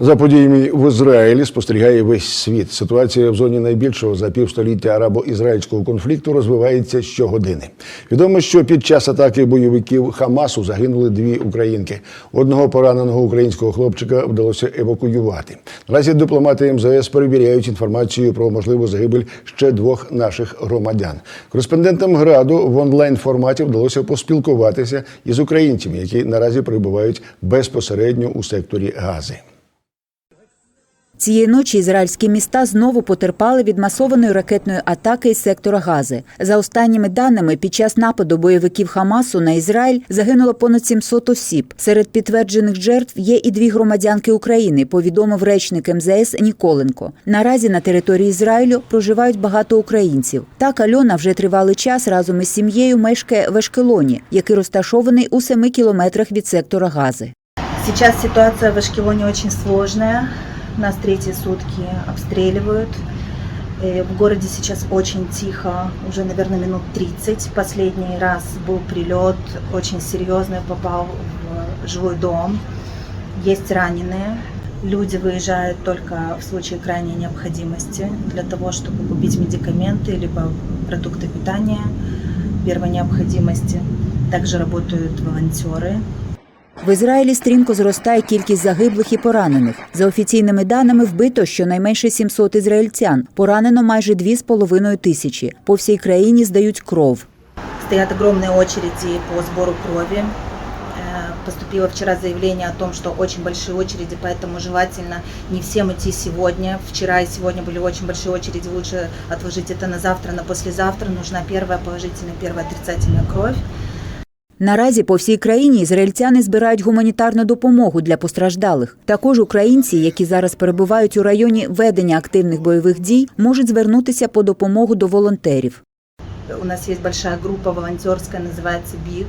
За подіями в Ізраїлі спостерігає весь світ. Ситуація в зоні найбільшого за півстоліття арабо-ізраїльського конфликту розвивається щогодини. Відомо, що під час атаки бойовиків Хамасу загинули дві українки. Одного пораненого українського хлопчика вдалося евакуювати. Наразі дипломати МЗС перевіряють інформацію про можливу загибель ще двох наших громадян. Кореспондентам граду в онлайн форматі вдалося поспілкуватися із українцями, які наразі перебувають безпосередньо у секторі Гази. Цієї ночі ізраїльські міста знову потерпали від масованої ракетної атаки із сектора Гази. За останніми даними, під час нападу бойовиків Хамасу на Ізраїль загинуло понад 700 осіб. Серед підтверджених жертв є і дві громадянки України. Повідомив речник МЗС Ніколенко. Наразі на території Ізраїлю проживають багато українців. Так Альона вже тривалий час разом із сім'єю мешкає в Ешкелоні, який розташований у 7 кілометрах від сектора Гази. Сейчас ситуация в Ашкелоне очень сложная. Нас третьи сутки обстреливают. Э, В городе сейчас очень тихо, уже, наверное, минут 30. Последний раз был прилет, очень серьезный, попал в жилой дом. Есть раненые. Люди выезжают только в случае крайней необходимости для того, чтобы купить медикаменты либо продукты питания первой необходимости. Также работают волонтеры. В Ізраїлі стрімко зростає кількість загиблих і поранених. За офіційними даними, вбито щонайменше 700 ізраїльтян. Поранено майже 2,5 тисячі. По всій країні здають кров. Стоят огромные очереди по сбору крови. Э, Поступило вчера заявление о том, что очень большие очереди, поэтому желательно не всем идти сегодня. Вчера и сегодня были очень большие очереди, лучше отложить это на завтра, на послезавтра. Нужна первая положительная, первая отрицательная кровь. Наразі по всій країні ізраїльтяни збирають гуманітарну допомогу для постраждалих. Також українці, які зараз перебувають у районі ведення активних бойових дій, можуть звернутися по допомогу до волонтерів. У нас есть большая группа волонтерская, называется БИГ.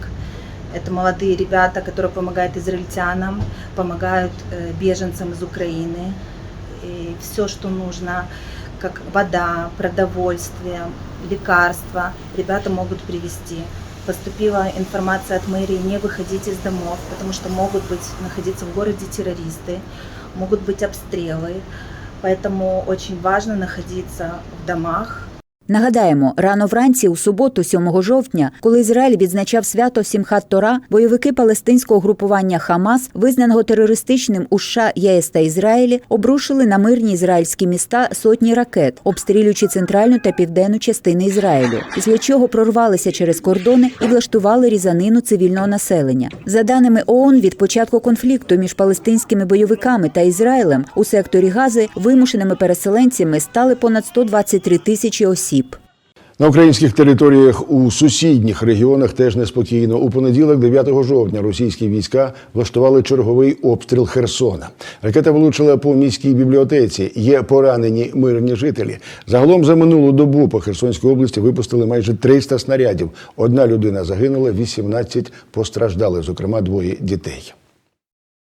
Это молодые ребята, которые помогают израильтянам, помогают э, беженцам из Украины. И все, что нужно, как вода, продовольствие, лекарства, ребята могут привезти. Поступила информация от мэрии не выходить из домов, потому что могут быть находиться в городе террористы, могут быть обстрелы. Поэтому очень важно находиться в домах, Нагадаємо, рано вранці у суботу, 7 жовтня, коли Ізраїль відзначав свято Сімхат Тора, бойовики палестинського групування Хамас, визнаного терористичним у США, ЄС та Ізраїлі, обрушили на мирні ізраїльські міста сотні ракет, обстрілюючи центральну та південну частини Ізраїлю, після чого прорвалися через кордони і влаштували різанину цивільного населення. За даними ООН, від початку конфлікту між палестинськими бойовиками та Ізраїлем у секторі Гази вимушеними переселенцями стали понад 123 тисячі осіб. На українських територіях у сусідніх регіонах теж неспокійно. У понеділок, 9 жовтня, російські війська влаштували черговий обстріл Херсона. Ракета влучила по міській бібліотеці. Є поранені мирні жителі. Загалом за минулу добу по Херсонській області випустили майже 300 снарядів. Одна людина загинула, 18 постраждали, зокрема двоє дітей.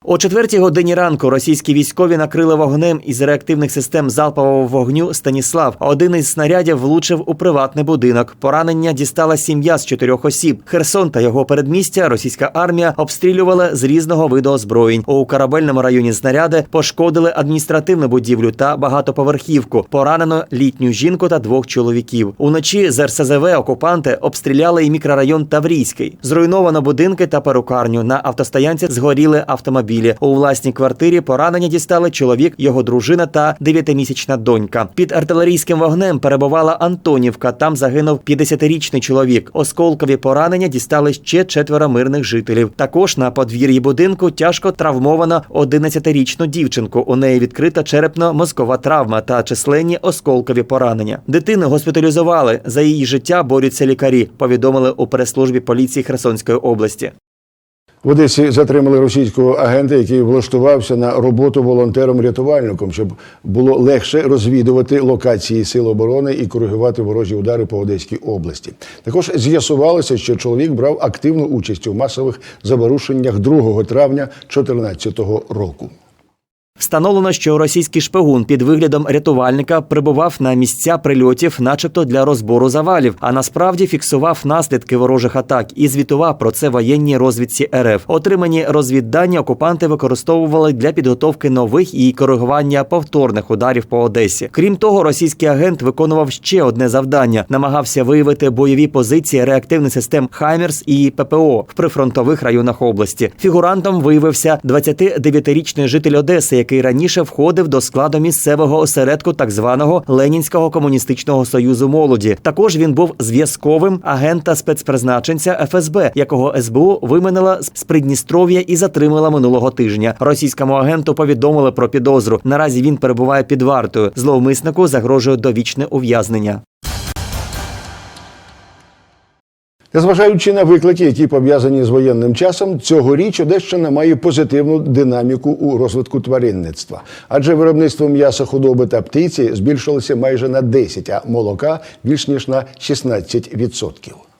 О четвертій годині ранку російські військові накрили вогнем із реактивних систем залпового вогню Станіслав. Один із снарядів влучив у приватний будинок. Поранення дістала сім'я з чотирьох осіб. Херсон та його передмістя російська армія обстрілювала з різного виду озброєнь. У корабельному районі знаряди пошкодили адміністративну будівлю та багатоповерхівку. Поранено літню жінку та двох чоловіків. Уночі з РСЗВ окупанти обстріляли і мікрорайон Таврійський. Зруйновано будинки та перукарню. На автостоянці згоріли автомобілі. У власній квартирі поранення дістали чоловік, його дружина та дев'ятимісячна донька. Під артилерійським вогнем перебувала Антонівка. Там загинув 50-річний чоловік. Осколкові поранення дістали ще четверо мирних жителів. Також на подвір'ї будинку тяжко травмовано 11-річну дівчинку. У неї відкрита черепно-мозкова травма та численні осколкові поранення. Дитину госпіталізували. За її життя борються лікарі. Повідомили у прес-службі поліції Херсонської області. В Одесі затримали російського агента, який влаштувався на роботу волонтером-рятувальником, щоб було легше розвідувати локації сил оборони і коригувати ворожі удари по Одеській області. Також з'ясувалося, що чоловік брав активну участь у масових заворушеннях 2 травня 2014 року. Встановлено, що російський шпигун під виглядом рятувальника прибував на місця прильотів, начебто для розбору завалів, а насправді фіксував наслідки ворожих атак і звітував про це воєнній розвідці РФ. Отримані розвіддані окупанти використовували для підготовки нових і коригування повторних ударів по Одесі. Крім того, російський агент виконував ще одне завдання: намагався виявити бойові позиції реактивних систем Хаймерс і ППО в прифронтових районах області. Фігурантом виявився 29-річний житель Одеси, який раніше входив до складу місцевого осередку так званого Ленінського комуністичного союзу молоді. Також він був зв'язковим агента спецпризначенця ФСБ, якого СБУ виманила з Придністров'я і затримала минулого тижня. Російському агенту повідомили про підозру. Наразі він перебуває під вартою. Зловмиснику загрожує довічне ув'язнення. Незважаючи на виклики, які пов'язані з воєнним часом, цьогоріч Одещина має позитивну динаміку у розвитку тваринництва, адже виробництво м'яса, худоби та птиці збільшилося майже на 10, а молока більш ніж на 16%.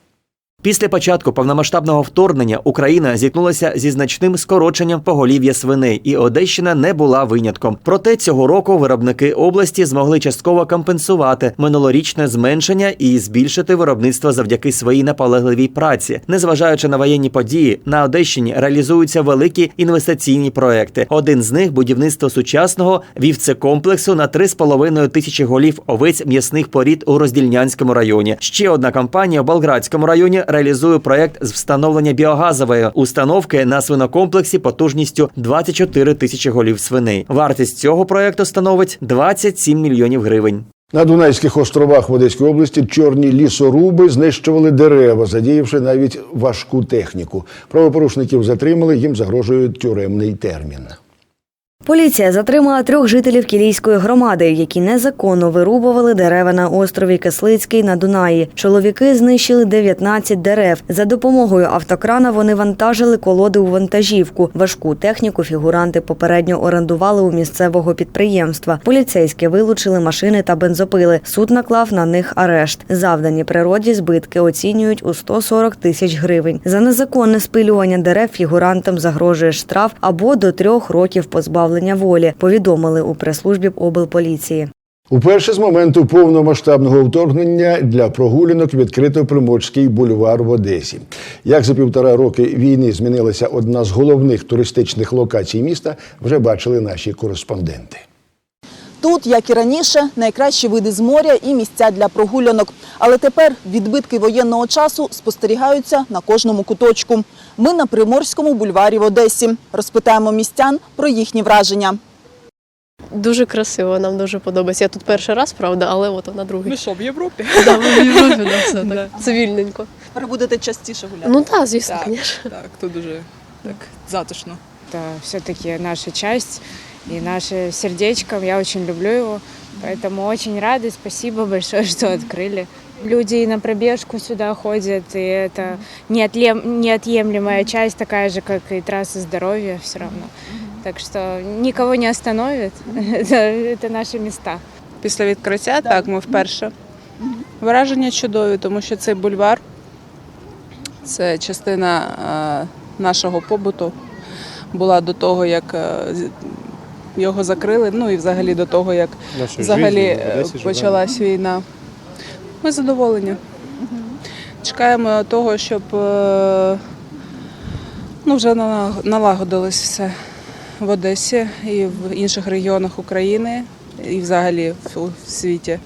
Після початку повномасштабного вторгнення Україна зіткнулася зі значним скороченням поголів'я свиней, і Одещина не була винятком. Проте цього року виробники області змогли частково компенсувати минулорічне зменшення і збільшити виробництво завдяки своїй наполегливій праці. Незважаючи на воєнні події, на Одещині реалізуються великі інвестиційні проекти. Один з них будівництво сучасного вівцекомплексу на 3,5 тисячі голів овець м'ясних порід у Роздільнянському районі. Ще одна компанія в Болградському районі реалізує проект з встановлення біогазової установки на свинокомплексі потужністю 24 тисячі голів свиней. Вартість цього проекту становить 27 мільйонів гривень. На Дунайських островах в Одеській області чорні лісоруби знищували дерева, задіявши навіть важку техніку. Правопорушників затримали, їм загрожує тюремний термін. Поліція затримала трьох жителів Кілійської громади, які незаконно вирубували дерева на острові Кислицький на Дунаї. Чоловіки знищили 19 дерев. За допомогою автокрана вони вантажили колоди у вантажівку. Важку техніку фігуранти попередньо орендували у місцевого підприємства. Поліцейські вилучили машини та бензопили. Суд наклав на них арешт. Завдані природі збитки оцінюють у 140 тисяч гривень. За незаконне спилювання дерев фігурантам загрожує штраф або до трьох років позбавлення волі. Повідомили у прес-службі облполіції. Уперше з моменту повномасштабного вторгнення для прогулянок відкрито Приморський бульвар в Одесі. Як за півтора роки війни змінилася одна з головних туристичних локацій міста, вже бачили наші кореспонденти. Тут, як і раніше, найкращі види з моря і місця для прогулянок. Але тепер відбитки воєнного часу спостерігаються на кожному куточку. Ми на Приморському бульварі в Одесі. Розпитаємо містян про їхні враження. Дуже красиво, нам дуже подобається. Я тут перший раз, правда, але от на другий. Ми що, в Європі? Да, ми в Європі, да, все так цивільненько. Ви будете частіше гуляти? Ну так, звісно, Так, звісно. так, тут дуже так затишно. Это все-таки наша часть и наше сердечко. Я очень люблю его. Поэтому очень рады. Спасибо большое, что открыли. Люди и на пробежку сюда ходят, и это неотлем- неотъемлемая часть, такая же, как и трасса здоровья все равно. Так что никого не остановит. Это, это наши места. Після відкриття, так, ми вперше. Враження чудові, тому що цей бульвар це частина е, нашого побуту. Була до того, як е, з- його закрили, ну і взагалі до того, як взагалі е, почалась війна. Ми задоволені. Чекаємо того, щоб е, ну, вже нала- налагодилось все в Одесі і в інших регіонах України, і взагалі в світі.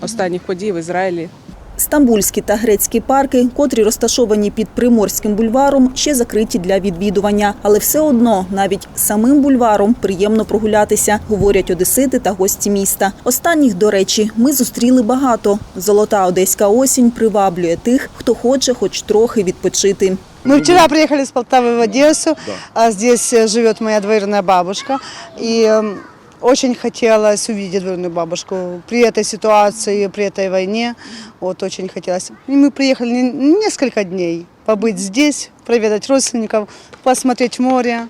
Останніх подій в Ізраїлі. Стамбульські та грецькі парки, котрі розташовані під Приморським бульваром, ще закриті для відвідування. Але все одно навіть самим бульваром приємно прогулятися, говорять одесити та гості міста. Останніх, до речі, ми зустріли багато. Золота одеська осінь приваблює тих, хто хоче хоч трохи відпочити. Мы вчера приехали с Полтавы в Одессу. А здесь э, живет моя двоюродная бабушка. И эм, очень хотелось увидеть двоюродную бабушку при этой ситуации, при этой войне. Вот очень хотелось. И мы приехали не- несколько дней побыть здесь, проведать родственников, посмотреть море.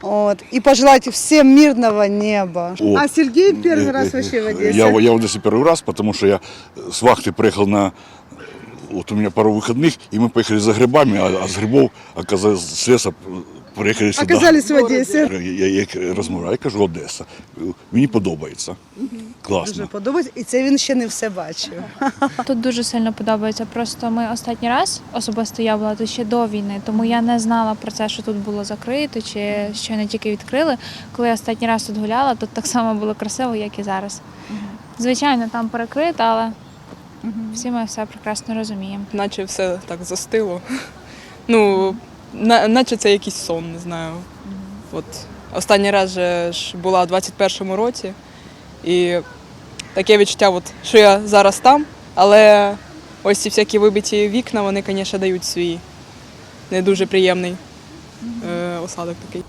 Вот, и пожелать всем мирного неба. О. А Сергей первый раз вообще в Одессе. Я, я в Одессе первый раз, потому что я с вахты приехал на... Вот у меня пару выходных, и мы поехали за грибами, а, а с грибов, оказалось, с леса приїхали сюди. Оказались в Одесі. Я, я як розмовляю, кажу Одеса. Мені подобається. Класно. Дуже подобається, і це він ще не все бачив. Тут дуже сильно подобається. Просто ми останній раз особисто я була тут ще до війни, тому я не знала про це, що тут було закрито, чи що не тільки відкрили. Коли я останній раз тут гуляла, тут так само було красиво, як і зараз. Звичайно, там перекрито, але всі ми все прекрасно розуміємо. Наче все так застило. Ну, на, наче це якийсь сон, не знаю. От останній раз же ж була у 21-му році, і таке відчуття, от, що я зараз там, але ось ці всякі вибиті вікна, вони, звісно, дають свій не дуже приємний е, осадок такий.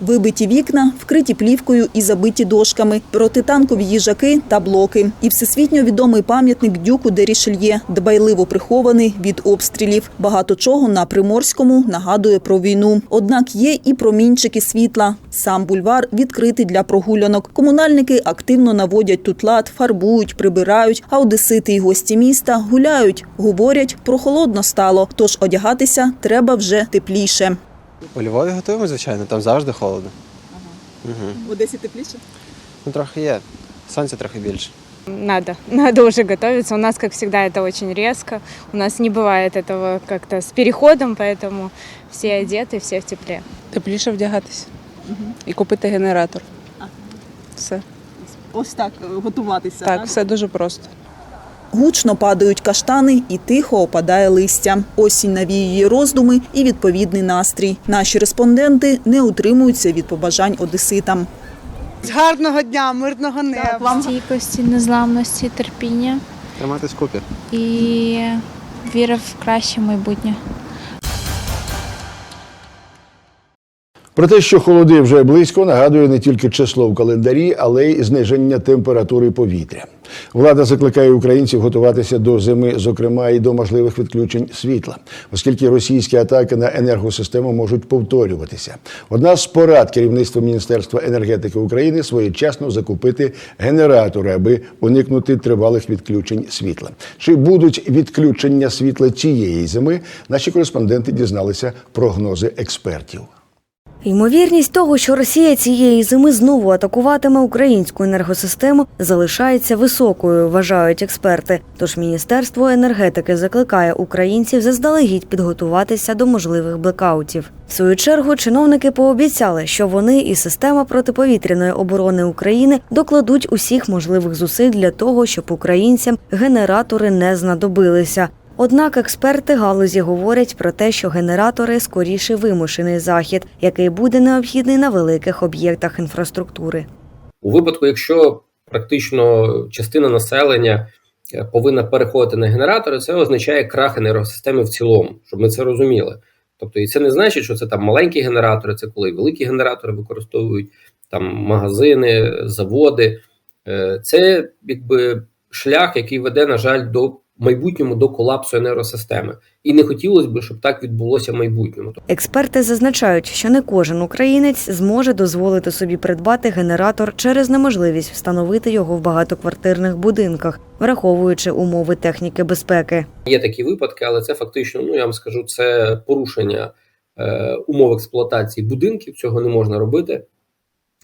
Вибиті вікна, вкриті плівкою і забиті дошками, протитанкові їжаки та блоки. І всесвітньо відомий пам'ятник дюку де Рішельє, дбайливо прихований від обстрілів. Багато чого на Приморському нагадує про війну. Однак є і промінчики світла. Сам бульвар відкритий для прогулянок. Комунальники активно наводять тут лад, фарбують, прибирають. А одесити і гості міста гуляють. Говорять, прохолодно стало, тож одягатися треба вже тепліше. У Львові готуємо, звичайно, там завжди холодно. Угу. В Одесі тепліше? Ну, трохи є. Сонця трохи більше. Надо, надо уже готовиться. У нас, как всегда, это очень резко. У нас не бывает этого как-то с переходом, поэтому все одеты, все в тепле. Тепліше вдягатись і купити генератор. Все. Ось так готуватися. Так, все дуже просто. Гучно падають каштани і тихо опадає листя. Осінь навіює роздуми і відповідний настрій. Наші респонденти не утримуються від побажань одеситам. Гарного дня, мирного неба. Стійкості, незламності, терпіння Триматись купі. і віри в краще майбутнє. Про те, що холоди вже близько, нагадує не тільки число в календарі, але й зниження температури повітря. Влада закликає українців готуватися до зими, зокрема і до можливих відключень світла, оскільки російські атаки на енергосистему можуть повторюватися. Одна з порад керівництва Міністерства енергетики України своєчасно закупити генератори, аби уникнути тривалих відключень світла. Чи будуть відключення світла цієї зими? Наші кореспонденти дізналися прогнози експертів. Ймовірність того, що Росія цієї зими знову атакуватиме українську енергосистему, залишається високою, вважають експерти. Тож Міністерство енергетики закликає українців заздалегідь підготуватися до можливих блекаутів. В свою чергу чиновники пообіцяли, що вони і система протиповітряної оборони України докладуть усіх можливих зусиль для того, щоб українцям генератори не знадобилися. Однак експерти галузі говорять про те, що генератори скоріше вимушений захід, який буде необхідний на великих об'єктах інфраструктури. У випадку, якщо практично частина населення е, повинна переходити на генератори, це означає крах енергосистеми в цілому, щоб ми це розуміли. Тобто, і це не значить, що це там маленькі генератори, це коли великі генератори використовують там магазини, заводи. Е, Це якби шлях, який веде, на жаль, до в майбутньому до колапсу енергосистеми. І не хотілося б, щоб так відбулося в майбутньому. Експерти зазначають, що не кожен українець зможе дозволити собі придбати генератор через неможливість встановити його в багатоквартирних будинках, враховуючи умови техніки безпеки. Є такі випадки, але це фактично, ну я вам скажу, це порушення е, умов експлуатації будинків. Цього не можна робити.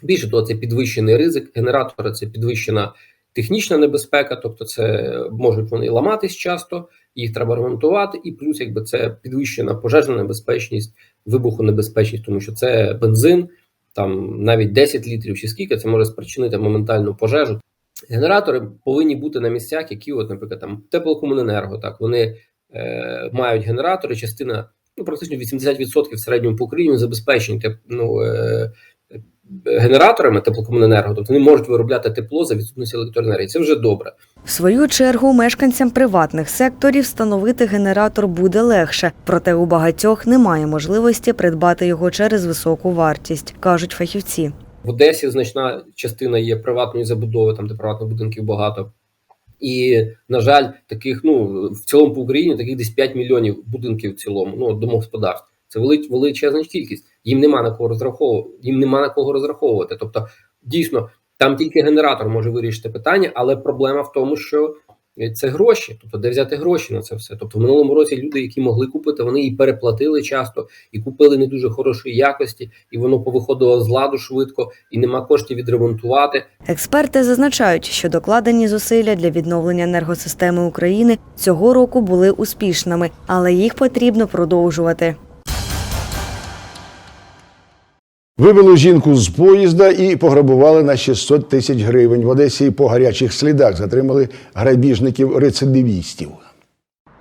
Більше того, це підвищений ризик. Генератори це підвищена технічна небезпека, тобто це можуть вони ламатись часто, їх треба ремонтувати, і плюс, якби це підвищена пожежна небезпечність, вибухонебезпечність, тому що це бензин, там навіть 10 літрів чи скільки це може спричинити моментальну пожежу. Генератори повинні бути на місцях, які, от, наприклад, там теплокомуненерго, так вони е, мають генератори, частина ну практично 80% в середньому по Україні забезпечені ну, е, генераторами теплокомуненерго, тобто вони можуть виробляти тепло за відсутності електроенергії. Це вже добре. В свою чергу мешканцям приватних секторів встановити генератор буде легше, проте у багатьох немає можливості придбати його через високу вартість, кажуть фахівці. В Одесі значна частина є приватної забудови, там де приватних будинків багато. І, на жаль, таких, ну в цілому по Україні таких десь 5 мільйонів будинків в цілому, ну домогосподарств. Це велич, величезна кількість. Їм нема на кого розраховувати. Їм нема на кого розраховувати. Тобто, дійсно, там тільки генератор може вирішити питання, але проблема в тому, що це гроші. Тобто, де взяти гроші на це все. Тобто, в минулому році люди, які могли купити, вони і переплатили часто, і купили не дуже хорошої якості, і воно повиходило з ладу швидко, і нема коштів відремонтувати. Експерти зазначають, що докладені зусилля для відновлення енергосистеми України цього року були успішними, але їх потрібно продовжувати. Вивели жінку з поїзда і пограбували на 600 тисяч гривень. В Одесі по гарячих слідах затримали грабіжників-рецидивістів.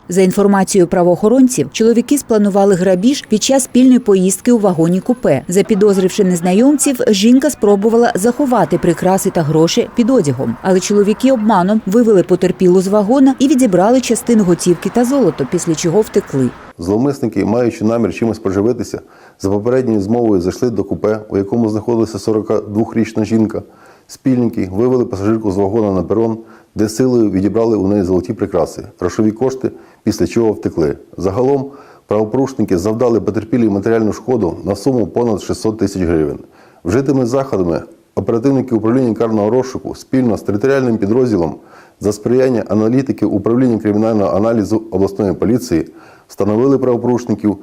За інформацією правоохоронців, чоловіки спланували грабіж під час спільної поїздки у вагоні купе. Запідозривши незнайомців, жінка спробувала заховати прикраси та гроші під одягом. Але чоловіки обманом вивели потерпілу з вагона і відібрали частину готівки та золото, після чого втекли. Зловмисники, маючи намір чимось поживитися, за попередньою змовою зайшли до купе, у якому знаходилася 42-річна жінка. Спільники вивели пасажирку з вагона на перон, де силою відібрали у неї золоті прикраси, грошові кошти, після чого втекли. Загалом правопорушники завдали потерпілій матеріальну шкоду на суму понад 600 тисяч гривень. Вжитими заходами оперативники управління карного розшуку спільно з територіальним підрозділом за сприяння аналітики управління кримінального аналізу обласної поліції встановили правопорушників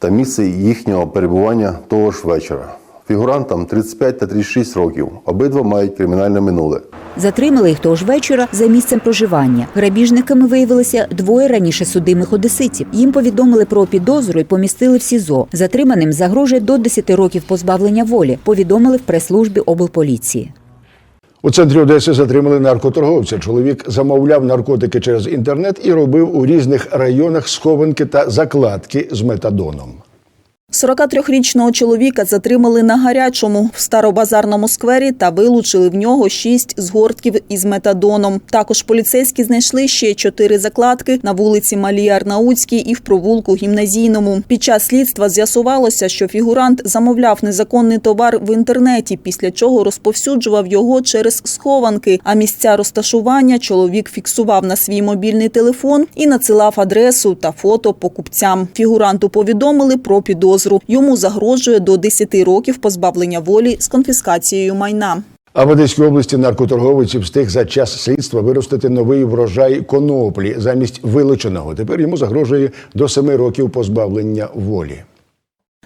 та місце їхнього перебування того ж вечора. Фігурантам 35 та 36 років. Обидва мають кримінальне минуле. Затримали їх того ж вечора за місцем проживання. Грабіжниками виявилися двоє раніше судимих одеситів. Їм повідомили про підозру і помістили в СІЗО. Затриманим загрожує до 10 років позбавлення волі. Повідомили в прес-службі облполіції. У центрі Одеси затримали наркоторговця. Чоловік замовляв наркотики через інтернет і робив у різних районах схованки та закладки з метадоном. 43-річного чоловіка затримали на гарячому в старобазарному сквері та вилучили в нього шість згортків із метадоном. Також поліцейські знайшли ще чотири закладки на вулиці Малій Арнаутській і в провулку гімназійному. Під час слідства з'ясувалося, що фігурант замовляв незаконний товар в інтернеті, після чого розповсюджував його через схованки. А місця розташування чоловік фіксував на свій мобільний телефон і надсилав адресу та фото покупцям. Фігуранту повідомили про підозру. Йому загрожує до 10 років позбавлення волі з конфіскацією майна. А в Одеській області наркоторговець встиг за час слідства виростити новий врожай коноплі замість вилученого. Тепер йому загрожує до семи років позбавлення волі.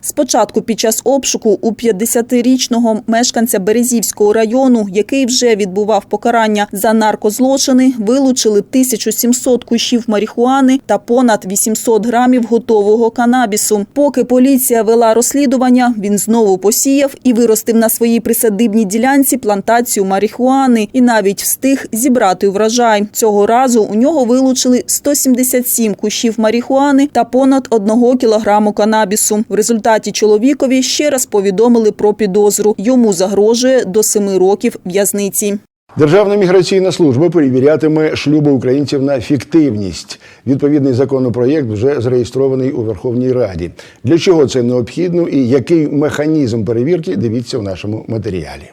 Спочатку під час обшуку у 50-річного мешканця Березівського району, який вже відбував покарання за наркозлочини, вилучили 1700 кущів марихуани та понад 800 грамів готового канабісу. Поки поліція вела розслідування, він знову посіяв і виростив на своїй присадибній ділянці плантацію марихуани і навіть встиг зібрати врожай. Цього разу у нього вилучили 177 кущів марихуани та понад 1 кілограму канабісу. В результаті чоловікові ще раз повідомили про підозру. Йому загрожує до семи років в'язниці. Державна міграційна служба перевірятиме шлюби українців на фіктивність. Відповідний законопроєкт вже зареєстрований у Верховній Раді. Для чого це необхідно і який механізм перевірки? Дивіться в нашому матеріалі.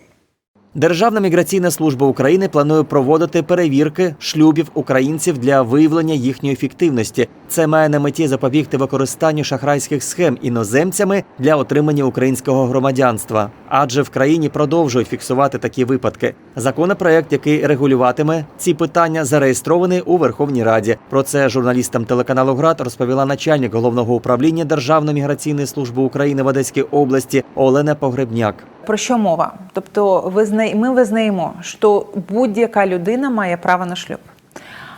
Державна міграційна служба України планує проводити перевірки шлюбів українців для виявлення їхньої фіктивності. Це має на меті запобігти використанню шахрайських схем іноземцями для отримання українського громадянства. Адже в країні продовжують фіксувати такі випадки. Законопроект, який регулюватиме ці питання, зареєстрований у Верховній Раді. Про це журналістам телеканалу ГРАД розповіла начальник головного управління Державної міграційної служби України в Одеській області Олена Погребняк. Про що мова? Тобто, ми визнаємо, що будь-яка людина має право на шлюб.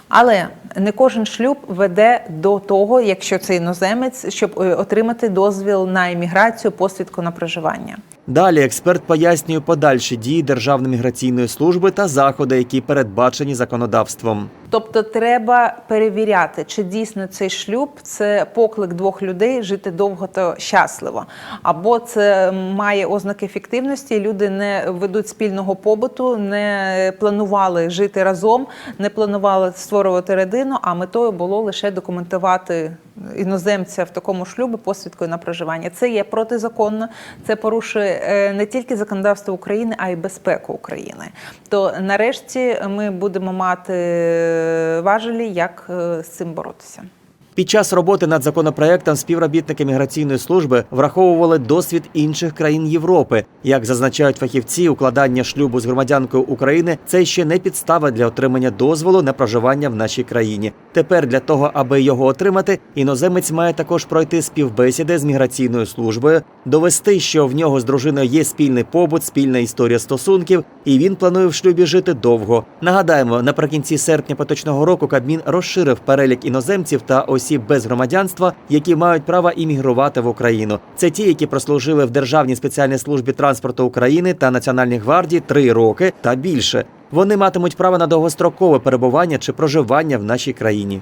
Але не кожен шлюб веде до того, якщо це іноземець, щоб е, отримати дозвіл на імміграцію, посвідку на проживання. Далі експерт пояснює подальші дії Державної міграційної служби та заходи, які передбачені законодавством. Тобто, треба перевіряти, чи дійсно цей шлюб це поклик двох людей жити довго та щасливо, або це має ознаки фіктивності. Люди не ведуть спільного побуту, не планували жити разом, не планували створювати родину. А метою було лише документувати іноземця в такому шлюбі посвідкою на проживання. Це є протизаконно, це порушує е, не тільки законодавство України, а й безпеку України. То нарешті ми будемо мати важелі, як е, з цим боротися. Під час роботи над законопроектом співробітники міграційної служби враховували досвід інших країн Європи. Як зазначають фахівці, укладання шлюбу з громадянкою України це ще не підстава для отримання дозволу на проживання в нашій країні. Тепер для того, аби його отримати, іноземець має також пройти співбесіди з міграційною службою, довести, що в нього з дружиною є спільний побут, спільна історія стосунків, і він планує в шлюбі жити довго. Нагадаємо, наприкінці серпня поточного року Кабмін розширив перелік іноземців та осіб без громадянства, які мають право іммігрувати в Україну. Це ті, які прослужили в Державній спеціальній службі транспорту України та Національній гвардії три роки та більше. Вони матимуть право на довгострокове перебування чи проживання в нашій країні.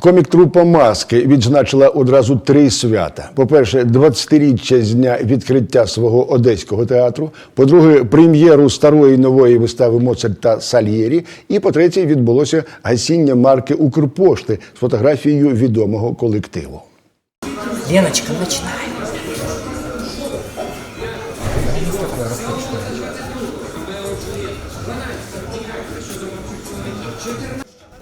Комік-трупа Маски відзначила одразу три свята. По-перше, 20-річчя з дня відкриття свого одеського театру. По-друге, прем'єру старої нової вистави Моцарт та Сальєрі. І по-третє, відбулося гасіння марки Укрпошти з фотографією відомого колективу. Леночка, начинай.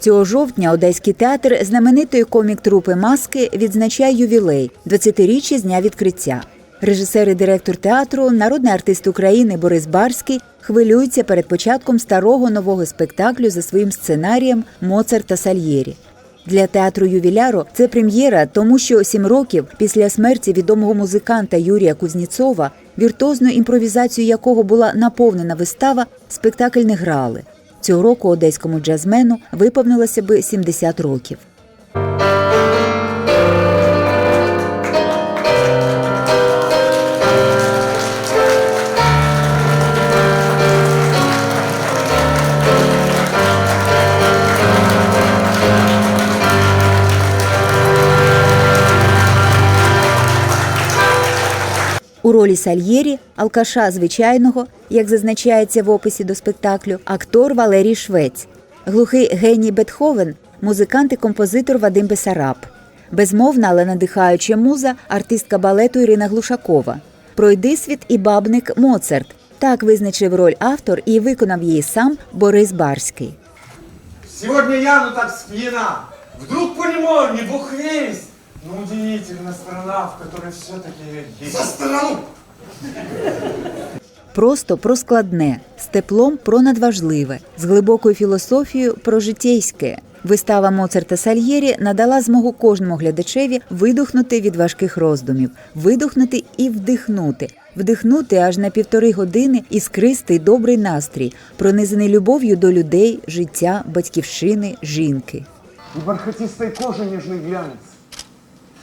Цього жовтня Одеський театр знаменитої комік-трупи Маски відзначає ювілей 20-річчя з дня відкриття. Режисер і директор театру, народний артист України Борис Барський хвилюється перед початком старого нового спектаклю за своїм сценарієм Моцарт та Сальєрі. Для театру ювіляру це прем'єра, тому що сім років після смерті відомого музиканта Юрія Кузніцова, віртуозною імпровізацією якого була наповнена вистава, спектакль не грали. Цього року одеському джазмену виповнилося би 70 років. У ролі Сальєрі, алкаша звичайного, як зазначається в описі до спектаклю, актор Валерій Швець, глухий геній Бетховен, музикант і композитор Вадим Бесараб, безмовна, але надихаюча муза, артистка балету Ірина Глушакова, пройдисвіт і бабник Моцарт. Так визначив роль автор і виконав її сам Борис Барський. Сегодня я, ну так спьяна, вдруг понимаю, не бог весть, но удивительно страна, в которой все-таки есть... За страну! Просто про складне, з теплом про надважливе, з глибокою філософією про житейське. Вистава Моцарта Сальєрі надала змогу кожному глядачеві видухнути від важких роздумів, видухнути і вдихнути, вдихнути аж на півтори години іскристий добрий настрій, пронизаний любов'ю до людей, життя, батьківщини, жінки. И бархатистой кожи нежный глянец.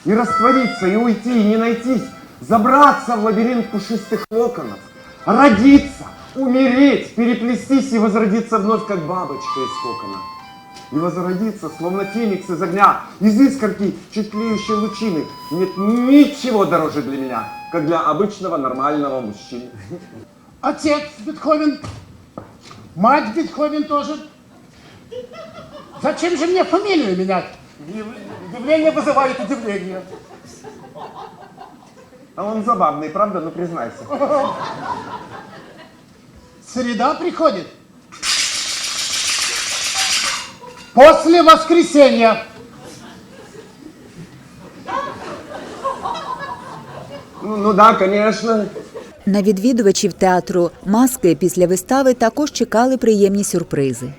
И раствориться, и уйти, и не найтись. Забраться в лабиринт пушистых локонов. Родиться, умереть, переплестись и возродиться вновь, как бабочка из кокона. И возродиться, словно феникс из огня, из искорки чуть тлеющей лучины. Нет ничего дороже для меня, как для обычного нормального мужчины. Отец Бетховен, мать Бетховен тоже. Зачем же мне фамилию менять? Удивление вызывает удивление. А он забавный, правда? Ну признайся. Среда приходит. После воскресенья. Ну, ну да, конечно. На відвідувачів театру маски після вистави також чекали приємні сюрпризи.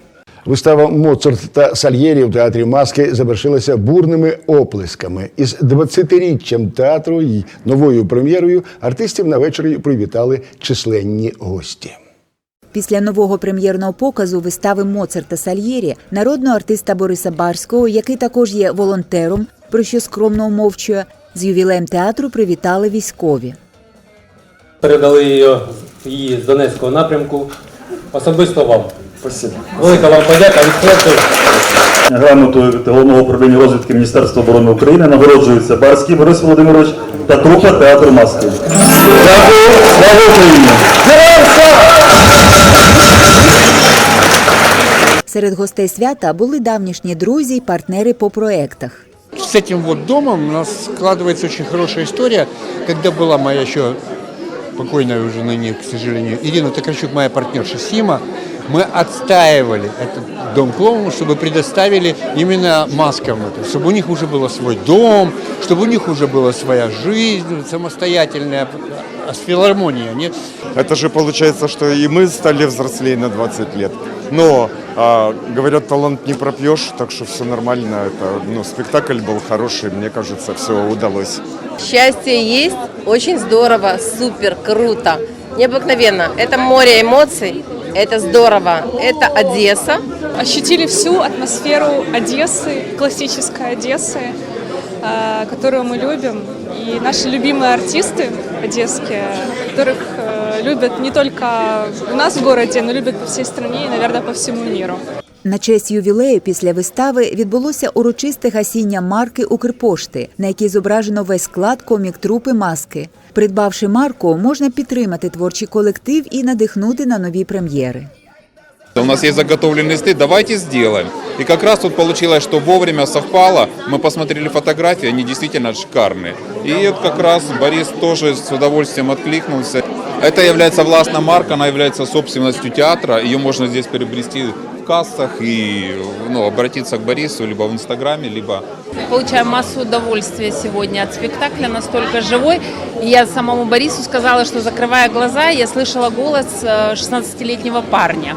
Вистава Моцарт та Сальєрі в театрі Маски завершилася бурними оплесками. Із 20-річчям театру й новою прем'єрою артистів на вечорі привітали численні гості. Після нового прем'єрного показу вистави Моцарта Сальєрі народного артиста Бориса Барського, який також є волонтером, про що скромно умовчує, з ювілеєм театру привітали військові. Передали її з Донецького напрямку. Особисто вам. Спасибо. Велика вам подяка від хлопців. Грамотою від головного управління розвідки Міністерства оборони України нагороджується Барський Борис Володимирович та трупа театру маски. Дякую, слава Україні! Серед гостей свята були давнішні друзі й партнери по проектах. С этим вот домом у нас складывается очень хорошая история. Когда была моя еще покойной уже ныне, к сожалению, Ирина Токарчук, моя партнерша Сима, мы отстаивали этот дом клоунов, чтобы предоставили именно маскам это, чтобы у них уже был свой дом, чтобы у них уже была своя жизнь самостоятельная, а с филармонией они Это же получается, что и мы стали взрослее на 20 лет. Но, а, говорят, талант не пропьешь, так что все нормально. Это, ну, спектакль был хороший, мне кажется, все удалось. Счастье есть, очень здорово, супер, круто, необыкновенно. Это море эмоций, это здорово, это Одесса. ощутили всю атмосферу Одессы, классической Одессы, э, которую мы любим. И наши любимые артисты одесские, которых э, любят не только у нас в городе, но любят по всей стране и, наверное, по всему миру. На честь ювілею після вистави відбулося урочисте гасіння марки Укрпошти, на якій зображено весь склад комік-трупи маски. Придбавши марку, можна підтримати творчий колектив і надихнути на нові прем'єри. У нас есть заготовленные листы, давайте сделаем. И как раз тут получилось, что вовремя совпало, мы посмотрели фотографии, они действительно шикарные. И вот как раз Борис тоже с удовольствием откликнулся. Это является властная марка, она является собственностью театра, ее можно здесь приобрести в кассах и ну, обратиться к Борису либо в Инстаграме, либо Получаем массу удовольствия сегодня от спектакля, настолько живой. Я самому Борису сказала, что закрывая глаза, я слышала голос э, 16-летнего парня.